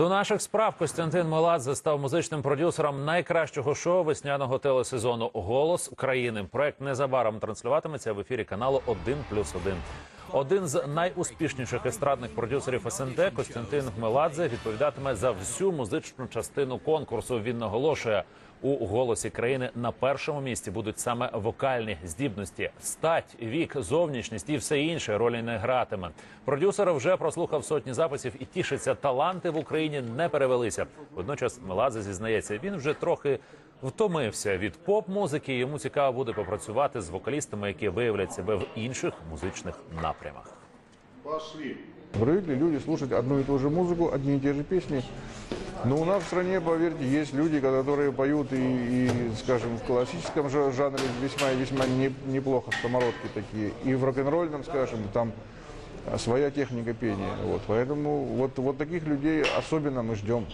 До наших справ Костянтин Меладзе став музичним продюсером найкращого шоу весняного телесезону Голос України. Проект незабаром транслюватиметься в ефірі каналу «1 плюс 1». Один з найуспішніших естрадних продюсерів СНД Костянтин Хмеладзе відповідатиме за всю музичну частину конкурсу. Він наголошує у голосі країни на першому місці будуть саме вокальні здібності, стать, вік, зовнішність і все інше ролі не гратиме. Продюсер вже прослухав сотні записів і тішиться, таланти в Україні не перевелися. Водночас Меладзе зізнається, він вже трохи втомився від поп-музики. Йому цікаво буде попрацювати з вокалістами, які виявлять себе в інших музичних напрямах. Пошли. Привыкли люди слушать одну и ту же музыку, одни и те же песни. Но у нас в стране, поверьте, есть люди, которые поют и, и, скажем, в классическом жа- жанре весьма и весьма не- неплохо, скомородки такие. И в рок-н-ролльном, скажем, там своя техника пения. Вот, поэтому вот, вот таких людей особенно мы ждем.